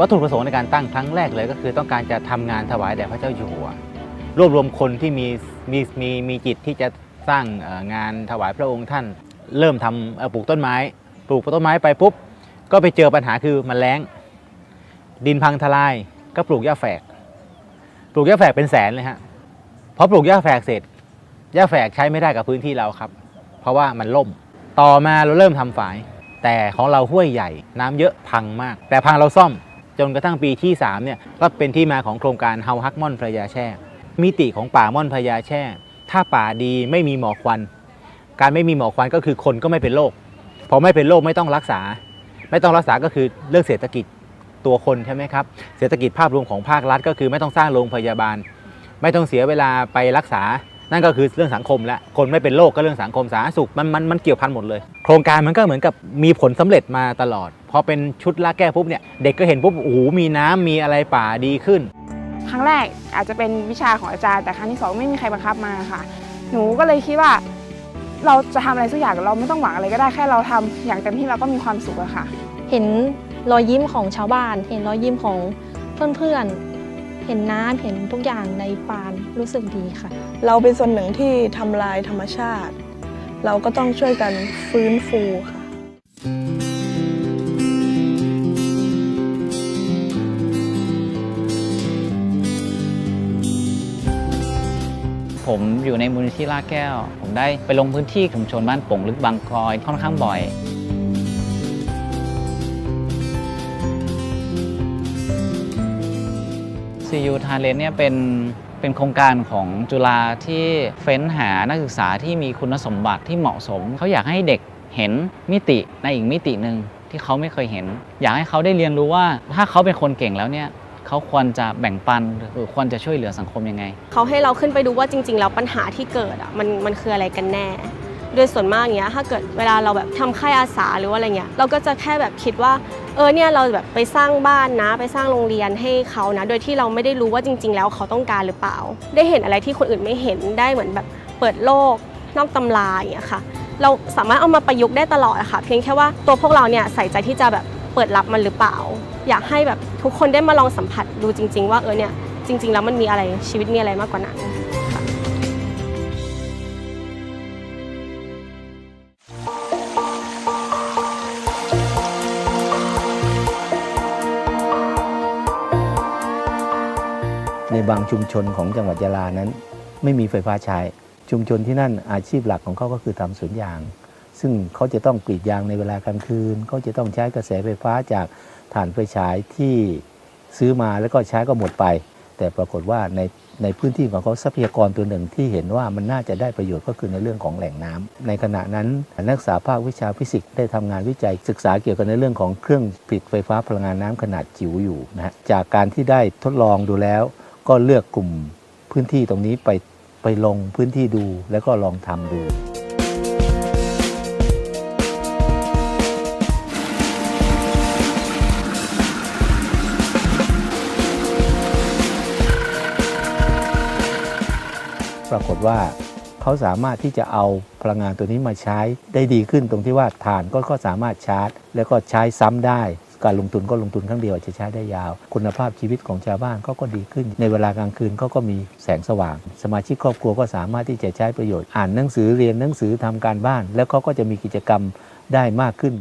วัตถุประสงค์ในการตั้งครั้งแรกเลยก็คือต้องการจะทำงานถวายแด่พระเจ้าอยู่หัว รวบรวมคนที่มีมีมีมีจิตที่จะสร้างงานถวายพระองค์ท่าน เริ่มทำปลูกต้นไม้ ปลูกต้นไม้ไปปุ๊บก็ไปเจอปัญหาคือมันแล้ง ดินพังทลายก็ปลูกหญ้าแฝก ปลูกหญ้าแฝกเป็นแสนเลยฮะพอปลูกหญ้าแฝกเสร็จหญ้าแฝกใช้ไม่ได้กับพื้นที่เราครับ เพราะว่ามันล่ม ต่อมาเราเริ่มทำฝาย แต่ของเราห้วยใหญ่น้ำเยอะพังมาก แต่พังเราซ่อม จนกระทั่งปีที่3เนี่ยก็เป็นที่มาของโครงการเฮาฮักม่อนพระยาแช่ มิติของป่าม่อนพระยาแช่ ถ้าป่าดีไม่มีหมอกควัน การไม่มีหมอกควันก็คือคนก็ไม่เป็นโรคพอไม่เป็นโรคไม่ต้องรักษา ไม่ต้องรักษาก็คือเรื่องเศรษฐกิจตัวคนใช่ไหมครับเศรษฐกิจภาพรวมของภาครัฐก็คือไม่ต้องสร้างโรงพยาบาล ไม่ต้องเสียเวลาไปรักษา นั่นก็คือเรื่องสังคมและคนไม่เป็นโรคก็เรื่องสังคมสาธารณสุขมันมันมันเกี่ยวพันหมดเลย โครงการมันก็เหมือนกับมีผลสำเร็จมาตลอด พอเป็นชุดละแก้ปุ๊บเนี่ยเด็กก็เห็นปุ๊บโอ้โหมีน้ำมีอะไรป่าดีขึ้น ครั้งแรกอาจจะเป็นวิชาของอาจารย์ แต่ครั้งที่สองไม่มีใครบังคับมาค่ะ หนูก็เลยคิดว่า เราจะทำอะไรสักอย่างเราไม่ต้องหวังอะไรก็ได้แค่เราทำอย่างเต็มที่เราก็มีความสุขอะค่ะ เห็นรอยยิ้มของชาวบ้าน เห็นรอยยิ้มของเพื่อนๆ เห็นน้ำเห็นทุกอย่างในปานรู้สึกดีค่ะ เราเป็นส่วนหนึ่งที่ทำลายธรรมชาติ เราก็ต้องช่วยกันฟื้นฟูค่ะ ผมอยู่ในมูลนิธิลาดแก้ว ผมได้ไปลงพื้นที่ชุมชนบ้านโป่งลึกบางกรอยค่อนข้างบ่อย CU Talent เนี่ยเป็นเป็นโครงการของจุฬาที่เฟ้นหานักศึกษาที่มีคุณสมบัติที่เหมาะสม เขาอยากให้เด็กเห็นมิติในอีกมิติหนึ่งที่เขาไม่เคยเห็น อยากให้เขาได้เรียนรู้ว่าถ้าเขาเป็นคนเก่งแล้วเนี่ยเขาควรจะแบ่งปันหรือควรจะช่วยเหลือสังคมยังไง เขาให้เราขึ้นไปดูว่าจริง ๆ แล้วปัญหาที่เกิดอะมันมันคืออะไรกันแน่โดยส่วนมากเนี้ยถ้าเกิดเวลาเราแบบทำค่ายอาสาหรือว่าอะไรเงี้ยเราก็จะแค่แบบคิดว่า เออเนี่ยเราแบบไปสร้างบ้านนะ ไปสร้างโรงเรียนให้เขานะ โดยที่เราไม่ได้รู้ว่าจริง ๆ แล้วเขาต้องการหรือเปล่า ได้เห็นอะไรที่คนอื่นไม่เห็นได้เหมือนแบบเปิดโลกนอกตำราอย่างเงี้ยค่ะ เราสามารถเอามาประยุกต์ได้ตลอดอะค่ะ เพียงแค่ว่าตัวพวกเราเนี่ยใส่ใจที่จะแบบเปิดรับมันหรือเปล่า อยากให้แบบทุกคนได้มาลองสัมผัสดูจริง ๆ ว่าเออเนี่ยจริง ๆ แล้วมันมีอะไรชีวิตมีอะไรมากกว่านั้น ในบางชุมชนของจังหวัดยะลานั้น ไม่มีไฟฟ้าใช้ ชุมชนที่นั่นอาชีพหลักของเขาก็คือทำสวนยาง ซึ่งเขาจะต้องกรีดยางในเวลากลางคืนเขาจะต้องใช้กระแสไฟฟ้าจากถ่านไฟฉายที่ซื้อมาแล้วก็ใช้ก็หมดไป แต่ปรากฏว่าในในพื้นที่ของเขาทรัพยากรตัวหนึ่งที่เห็นว่ามันน่าจะได้ประโยชน์ก็คือในเรื่องของแหล่งน้ำในขณะนั้นนักศึกษาภาควิชาฟิสิกส์ได้ทำงานวิจัยศึกษาเกี่ยวกับในเรื่องของเครื่องผลิตไฟฟ้าพลังงานน้ำขนาดจิ๋วอยู่นะฮะจากการที่ได้ทดลองดูแล้ว ก็เลือกกลุ่มพื้นที่ตรงนี้ไปไปลงพื้นที่ดูแล้วก็ลองทำดูปรากฏว่าเขาสามารถที่จะเอาพลังงานตัวนี้มาใช้ได้ดีขึ้นตรงที่ว่าถ่านก็ก็สามารถชาร์จ แล้วก็ใช้ซ้ำได้ การลงทุนก็ลงทุนครั้งเดียวจะใช้ได้ยาว คุณภาพชีวิตของชาวบ้านเขาก็ดีขึ้น ในเวลากลางคืนเขาก็มีแสงสว่าง สมาชิกครอบครัวก็สามารถที่จะใช้ประโยชน์ อ่านหนังสือเรียนหนังสือทำการบ้าน แล้วเขาก็จะมีกิจกรรมได้มากขึ้น